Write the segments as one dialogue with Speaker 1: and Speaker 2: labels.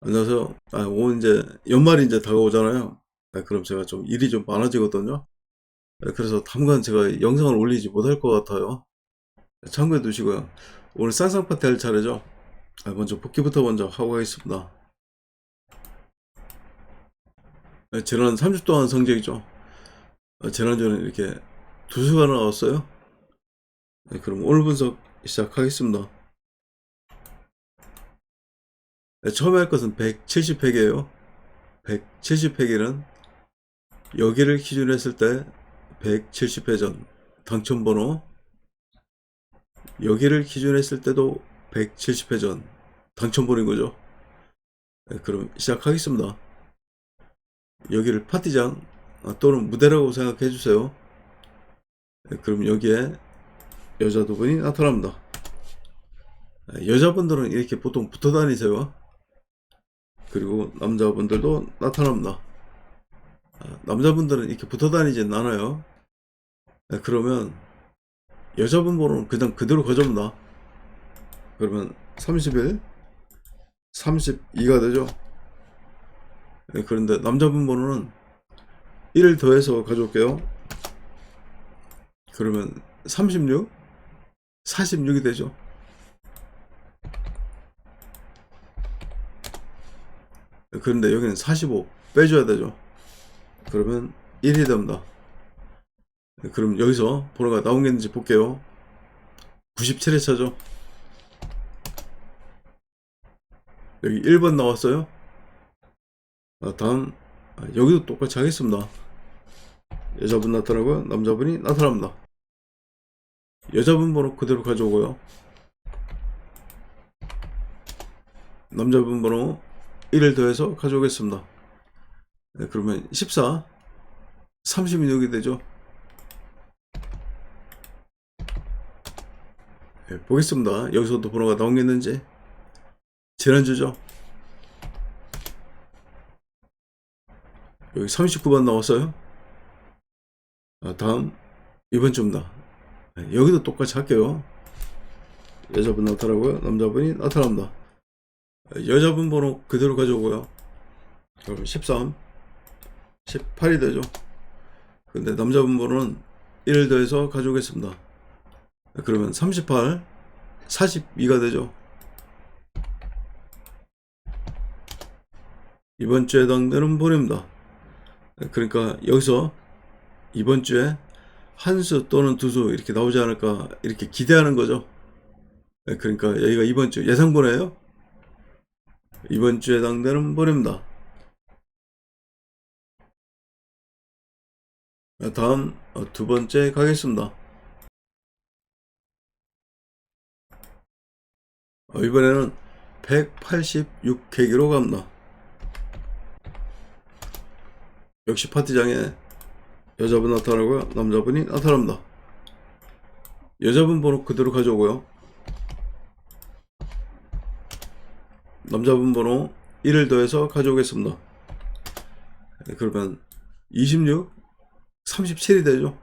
Speaker 1: 안녕하세요. 아, 오늘 이제 연말이 이제 다가오잖아요. 아, 그럼 제가 좀 일이 좀 많아지거든요. 아, 그래서 당분간 제가 영상을 올리지 못할 것 같아요. 참고해 두시고요. 오늘 쌍쌍 파티 할 차례죠. 아, 먼저 복귀부터 먼저 하고 가겠습니다. 아, 지난 30 동안 성적이죠. 아, 지난주는 이렇게 두 수가 나왔어요. 네, 그럼 오늘 분석 시작하겠습니다. 네, 처음에 할 것은 170팩이에요. 170팩에는 여기를 기준으로 했을 때 170회전 당첨번호 여기를 기준으로 했을 때도 170회전 당첨번호인 거죠. 네, 그럼 시작하겠습니다. 여기를 파티장 아, 또는 무대라고 생각해 주세요. 네, 그럼 여기에 여자 두 분이 나타납니다. 네, 여자분들은 이렇게 보통 붙어 다니세요. 그리고 남자분들도 나타납니다. 아, 남자분들은 이렇게 붙어 다니진 않아요. 네, 그러면 여자분 번호는 그냥 그대로 가져옵니다. 그러면 31, 32가 되죠. 네, 그런데 남자분 번호는 1을 더해서 가져올게요. 그러면 36, 46이 되죠. 그런데 여기는 45 빼줘야 되죠. 그러면 1이 됩니다. 그럼 여기서 번호가 나온 게 있는지 볼게요. 97회 차죠. 여기 1번 나왔어요. 아, 다음 아, 여기도 똑같이 하겠습니다. 여자분 나타나고요. 남자분이 나타납니다. 여자분 번호 그대로 가져오고요. 남자분 번호 1을 더해서 가져오겠습니다. 네, 그러면 14, 36이 되죠. 네, 보겠습니다. 여기서도 번호가 나오겠는지. 지난주죠. 여기 39번 나왔어요. 아, 다음 이번 주입니다. 네, 여기도 똑같이 할게요. 여자분 나타나고요. 남자분이 나타납니다. 여자분 번호 그대로 가져오고요. 그럼 13, 18이 되죠. 근데 남자분 번호는 1을 더해서 가져오겠습니다. 그러면 38, 42가 되죠. 이번 주에 해당되는 번호입니다. 그러니까 여기서 이번 주에 한 수 또는 두 수 이렇게 나오지 않을까 이렇게 기대하는 거죠. 그러니까 여기가 이번 주 예상 번호예요. 이번 주에 해당되는 번호입니다. 다음 어, 두 번째 가겠습니다. 어, 이번에는 186회기로 갑니다. 역시 파티장에 여자분 나타나고요. 남자분이 나타납니다. 여자분 번호 그대로 가져오고요. 남자분 번호 1을 더해서 가져오겠습니다. 네, 그러면 26, 37이 되죠.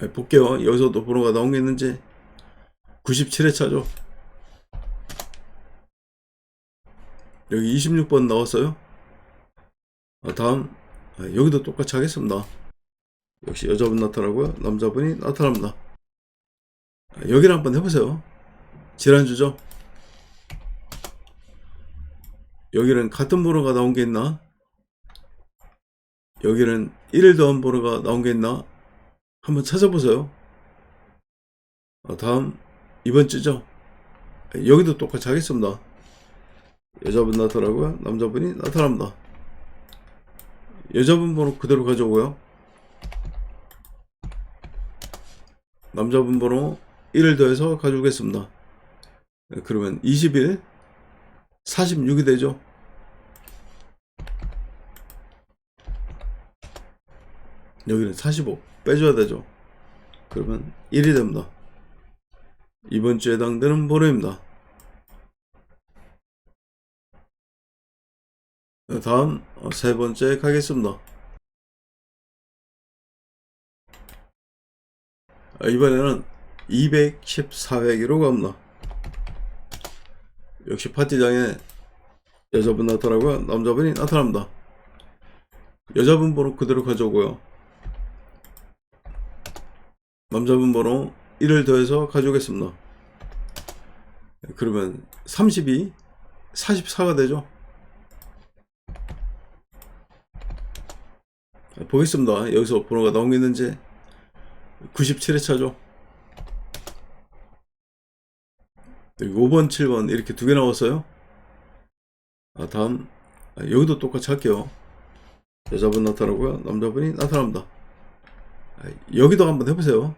Speaker 1: 네, 볼게요. 여기서도 번호가 나온 게 있는지 97회 차죠. 여기 26번 나왔어요. 아, 다음 아, 여기도 똑같이 하겠습니다. 역시 여자분 나타나고요. 남자분이 나타납니다. 아, 여기를 한번 해보세요. 지난주죠? 여기는 같은 번호가 나온 게 있나? 여기는 1을 더한 번호가 나온 게 있나? 한번 찾아보세요. 아, 다음 이번 주죠? 여기도 똑같이 하겠습니다. 여자분 나타나고요. 남자분이 나타납니다. 여자분 번호 그대로 가져오고요. 남자분 번호 1을 더해서 가져오겠습니다. 네, 그러면 21, 46이 되죠. 여기는 45 빼줘야 되죠. 그러면 1이 됩니다. 이번 주에 해당되는 번호입니다. 네, 다음 어, 세 번째 가겠습니다. 아, 이번에는 214회기로 갑니다. 역시 파티장에 여자분 나타나고요. 남자분이 나타납니다. 여자분 번호 그대로 가져오고요. 남자분 번호 1을 더해서 가져오겠습니다. 그러면 32, 44가 되죠. 보겠습니다. 여기서 번호가 있는지 97회 차죠. 여기 5번, 7번 이렇게 두 개 나왔어요. 아, 다음 아, 여기도 똑같이 할게요. 여자분 나타나고요. 남자분이 나타납니다. 아, 여기도 한번 해보세요.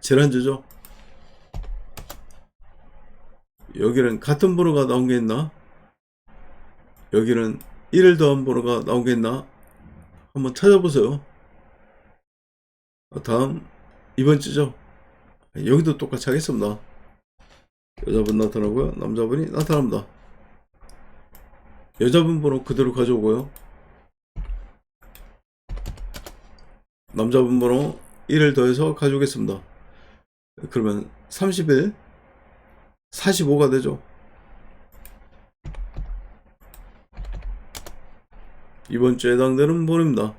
Speaker 1: 지난주죠. 여기는 같은 번호가 나온 게 있나? 여기는 1을 더한 번호가 나온 게 있나? 한번 찾아보세요. 아, 다음 이번 주죠. 아, 여기도 똑같이 하겠습니다. 여자분 나타나고요. 남자분이 나타납니다. 여자분 번호 그대로 가져오고요. 남자분 번호 1을 더해서 가져오겠습니다. 그러면 31, 45가 되죠. 이번 주에 해당되는 번호입니다.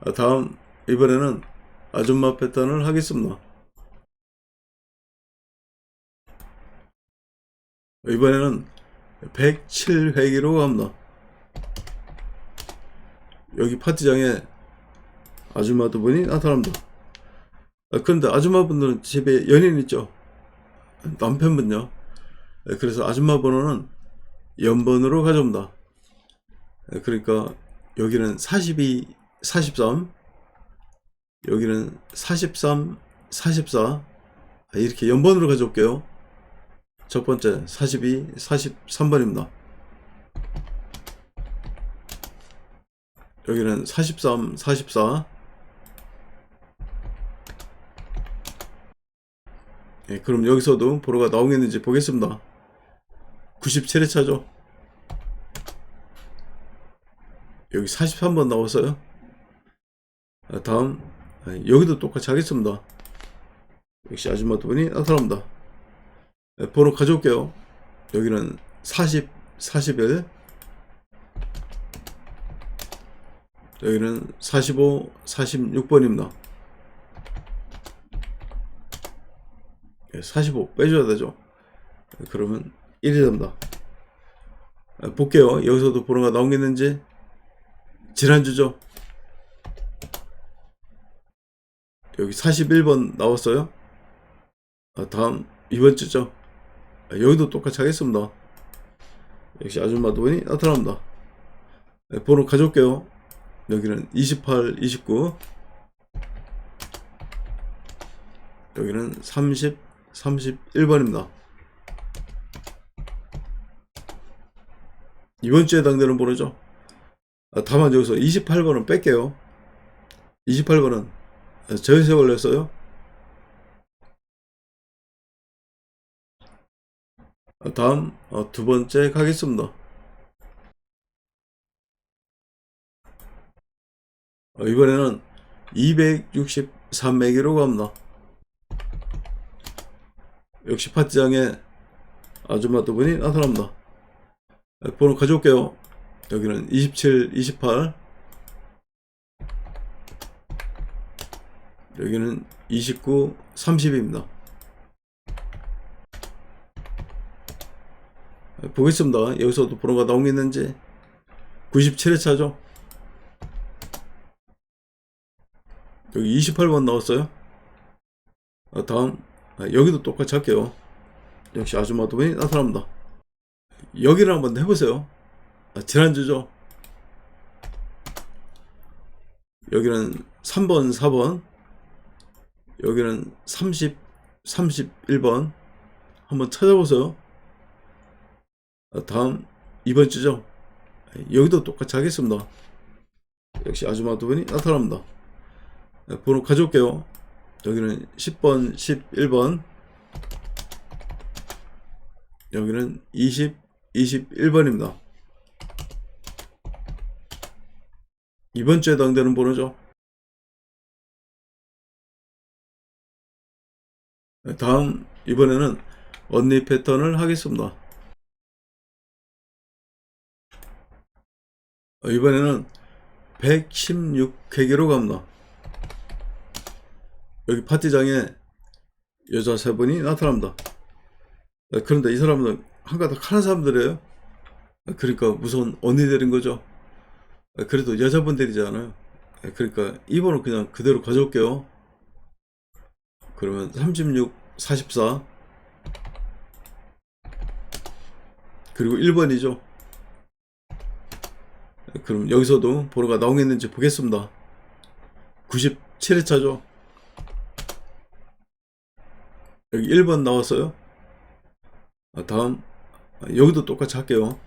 Speaker 1: 아, 다음 이번에는 아줌마 패턴을 하겠습니다. 이번에는 107회기로 갑니다. 여기 파티장에 아줌마 두 분이 나타납니다. 아, 그런데 아줌마분들은 집에 연인 있죠? 남편분요? 예, 그래서 아줌마 번호는 연번으로 가져옵니다. 예, 그러니까 여기는 42, 43, 여기는 43, 44 아, 이렇게 연번으로 가져올게요. 첫 번째 42, 43번입니다. 여기는 43, 44 예, 그럼 여기서도 번호가 나오겠는지 보겠습니다. 97회 차죠. 여기 43번 나왔어요. 아, 다음 아, 여기도 똑같이 하겠습니다. 역시 아줌마 두 분이 나타납니다. 네, 번호 가져올게요. 여기는 40, 41 여기는 45, 46번입니다. 45 빼줘야 되죠. 네, 그러면 1이 됩니다. 아, 볼게요. 여기서도 번호가 나오겠는지. 지난주죠. 여기 41번 나왔어요. 아, 다음 이번 주죠. 아, 여기도 똑같이 하겠습니다. 역시 아줌마 두 분이 나타납니다. 네, 번호 가져올게요. 여기는 28, 29. 여기는 30, 31번입니다. 이번 주에 해당되는 번호죠. 아, 다만 여기서 28번은 뺄게요. 28번은 저희세 걸렸어요. 아, 다음 어, 두 번째 가겠습니다. 어, 이번에는 263매기로 갑니다. 역시 파티장에 아줌마 두 분이 나타납니다. 아, 번호 가져올게요. 여기는 27, 28 여기는 29, 30입니다. 보겠습니다. 여기서도 번호가 나오겠는지 97회 차죠. 여기 28번 나왔어요. 아, 다음 아, 여기도 똑같이 할게요. 역시 분이 나타납니다. 여기를 한번 해보세요. 아, 지난주죠. 여기는 3번, 4번. 여기는 30, 31번. 한번 찾아보세요. 아, 다음 이번 주죠. 여기도 똑같이 하겠습니다. 역시 아줌마 두 분이 나타납니다. 네, 번호 가져올게요. 여기는 10번, 11번. 여기는 20, 21번입니다. 이번 주에 해당되는 번호죠. 다음 이번에는 언니 패턴을 하겠습니다. 어, 이번에는 116회기로 갑니다. 여기 파티장에 여자 세 분이 나타납니다. 어, 그런데 이 사람은 한가닥 하는 사람들이에요. 어, 그러니까 무서운 언니들인 거죠. 어, 그래도 여자분들이잖아요. 어, 그러니까 2번은 그냥 그대로 가져올게요. 그러면 36, 44 그리고 1번이죠. 그럼 여기서도 번호가 나오겠는지 보겠습니다. 97회차죠. 여기 1번 나왔어요. 아, 다음 아, 여기도 똑같이 할게요.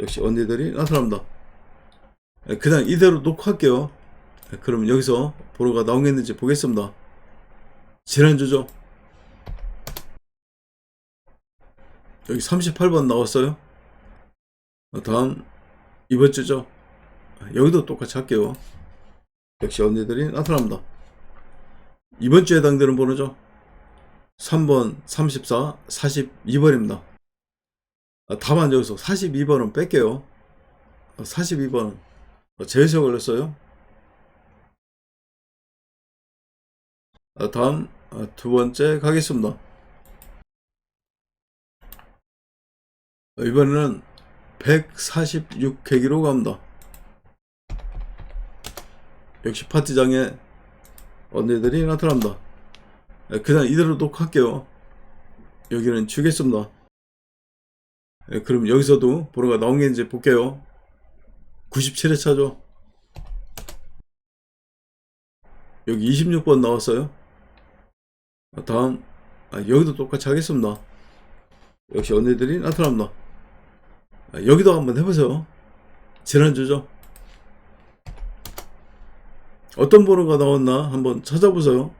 Speaker 1: 역시 언니들이 나타납니다. 아, 그냥 이대로 놓고 할게요. 아, 그럼 여기서 번호가 나오겠는지 보겠습니다. 지난주죠. 여기 38번 나왔어요. 아, 다음 이번 주죠. 아, 여기도 똑같이 할게요. 역시 언니들이 나타납니다. 이번 주에 해당되는 번호죠. 3번, 34, 42번입니다. 아, 다만 여기서 42번은 뺄게요. 42번은 제외서 걸렸어요. 아, 다음 아, 두 번째 가겠습니다. 아, 이번에는 146회기로 갑니다. 역시 파티장에 언니들이 나타납니다. 예, 그냥 이대로 녹할게요. 여기는 주겠습니다. 예, 그럼 여기서도 번호가 나온 게 이제 볼게요. 97회 차죠. 여기 26번 나왔어요. 아, 다음 아, 여기도 똑같이 하겠습니다. 역시 언니들이 나타납니다. 아, 여기도 한번 해보세요. 지난주죠. 어떤 번호가 나왔나 한번 찾아보세요.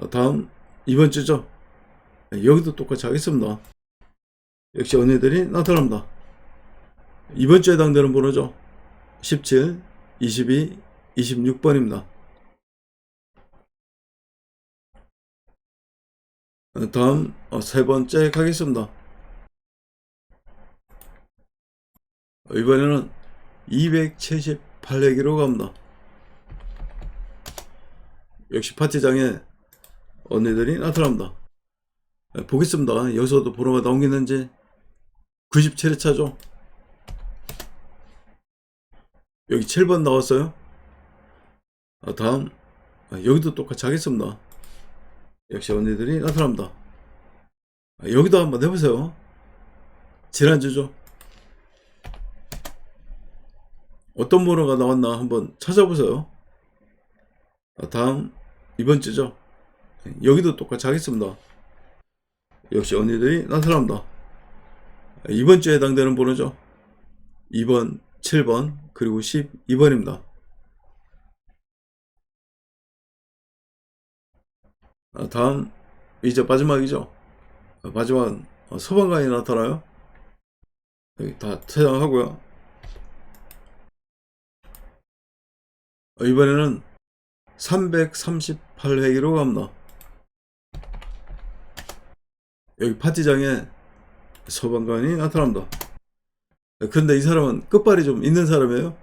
Speaker 1: 아, 다음 이번 주죠. 아, 여기도 똑같이 하겠습니다. 역시 언니들이 나타납니다. 이번 주에 해당되는 번호죠. 17, 22, 26번입니다. 다음 어, 세 번째 가겠습니다. 어, 이번에는 278회기로 갑니다. 역시 파티장에 언니들이 나타납니다. 네, 보겠습니다. 여기서도 번호가 나오겠는지 97회 차죠. 여기 7번 나왔어요. 아, 다음 아, 여기도 똑같이 하겠습니다. 역시 언니들이 나타납니다. 아, 여기도 한번 해보세요. 지난주죠. 어떤 번호가 나왔나 한번 찾아보세요. 아, 다음 이번 주죠. 여기도 똑같이 하겠습니다. 역시 언니들이 나타납니다. 아, 이번 주에 해당되는 번호죠. 2번, 7번, 그리고 12번입니다. 다음 이제 마지막이죠. 아, 마지막 어, 소방관이 나타나요. 여기 다 퇴장하고요. 어, 이번에는 338회기로 갑니다. 여기 파티장에 소방관이 나타납니다. 아, 근데 이 사람은 끝발이 좀 있는 사람이에요.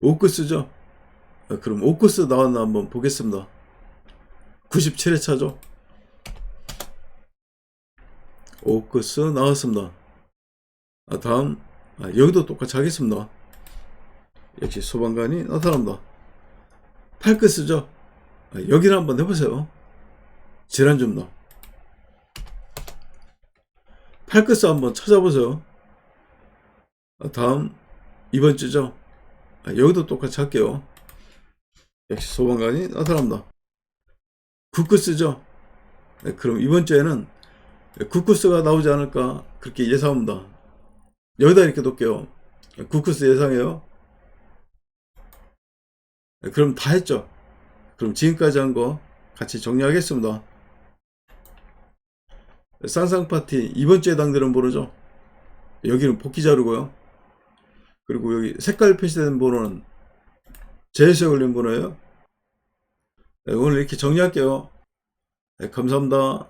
Speaker 1: 오크스죠? 아, 그럼 오크스 나왔나 한번 보겠습니다. 97회차죠. 오크스 나왔습니다. 아, 다음 아, 여기도 똑같이 하겠습니다. 역시 소방관이 나타납니다. 팔크스죠. 아, 여기를 한번 해보세요. 지난주입니다. 팔크스 한번 찾아보세요. 아, 다음 이번 주죠. 아, 여기도 똑같이 할게요. 역시 소방관이 나타납니다. 쿠쿠스죠. 네, 그럼 이번 주에는 쿠쿠스가 나오지 않을까 그렇게 예상합니다. 여기다 이렇게 놓을게요. 쿠쿠스 예상해요. 네, 그럼 다 했죠. 그럼 지금까지 한 거 같이 정리하겠습니다. 쌍쌍파티 이번 주에 해당되는 번호죠. 여기는 복귀 자료고요. 그리고 여기 색깔 표시된 번호는 걸린 번호예요. 네, 오늘 이렇게 정리할게요. 네, 감사합니다.